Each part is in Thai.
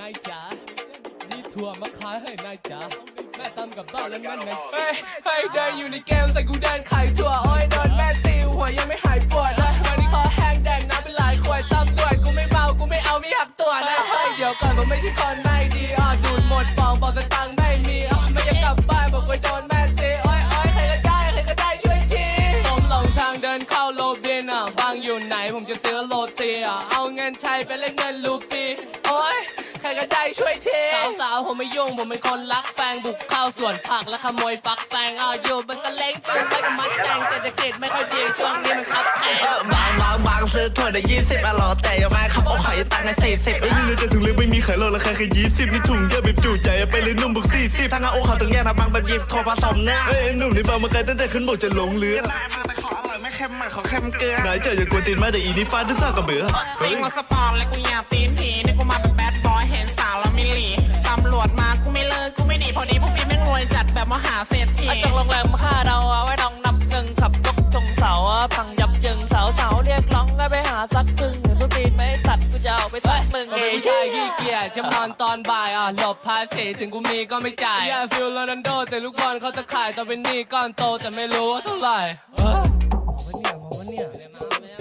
นายจ๋านี่ถั่วมาขายให้นายจ๋าแม่ตำกับบ้านแล้วนั่นไงเฮ้ยเฮ้ยเดินอยู่ในเกมใส่กูเดินขายถั่วอ้อยโดนแม่ตีหัวยังไม่หายปวดเลยวันนี้คอแห้งแดงน้ำเป็นหลายขวดตำรวจกูไม่เมากูไม่เอาไม่หักตัวนะเฮ้ยเดี๋ยวก่อนผมไม่ใช่คนไม่ดีอะดูดหมดปองบอกสตังค์ไม่มีอะไม่อยากกลับบ้านบอกว่าโดนแม่ตีอ้อยอ้อยใครก็ได้ใครก็ได้ช่วยทีผมหลงทางเดินเข้าโลบินอะบางอยู่ไหนผมจะซื้อโรตีอะเอาเงินใช้ไปเล่นเงินลูปี ก็ได้ช่วยเทสาวๆผมไม่ยุ่งผมเป็นคนรักแฟงบุกเข้าสวนผักและขโมยฟักแฟงอะอยู่บนสเล้งฟิลไปกับมัดแตงเศรษฐกิจไม่ค่อยดีช่วงนี้มันครับแพงบางบางบางซื้อถั่วได้ยี่สิบอะหรอแต่ยังไม่ขับเอาไข่ตังค์ในสี่สิบไม่รู้จะถุงเล็กไม่มีไข่โลราคาแค่ยี่สิบนี่ถุงเยอะแบบจุใจไปเลยนุ่มบุกสี่สิบทางอาโอเขาต้องแยกนะบางแบบหยิบโทรผสมเนื้อเอ้ยหนุ่มในบางมาไกลตั้งแต่ขึ้นบกจะหลงเรือไมาแต่ม่เค็มอะขอเค็มเกลือนายเจออย่ากวนตีนมาแต่อีนี่ฟาดด้วยซากับเบือซิงมาสปอร์ตและกูอยากตีนผีนี่กูมาเป็นแบด หาเศรษฐีจงโรงแรมค่าเราเอาไว้น้องนับเงินขับยกชงเสาพังยับยิงสาวสาวเรียกร้องก็ไปหาสักครึ่งสตีนไม่ตัดกูจะเอาไปสักมึงผมเป็นผู้ชายขี้เกียจจะนอนตอนบ่ายอะหลบภาษีถึงกูมีก็ไม่จ่ายอย่าฟิลโรนัลโด แต่ลูกบอลเขาจะขายตอนเป็นหนี้ก้อนโตแต่ไม่รู้ว่าเท่าไหร่เออวันเนี่ยวันเนี่ย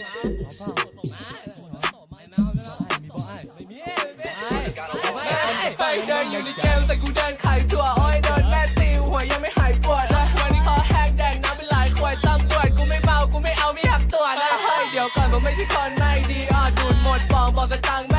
ไปเดินอยู่ในเกมใส่กูเดินขายถั่วโอ้ย ก่อนผมไม่ใช่คนไม่ดีอะดูดหมดปองบอกกระตัง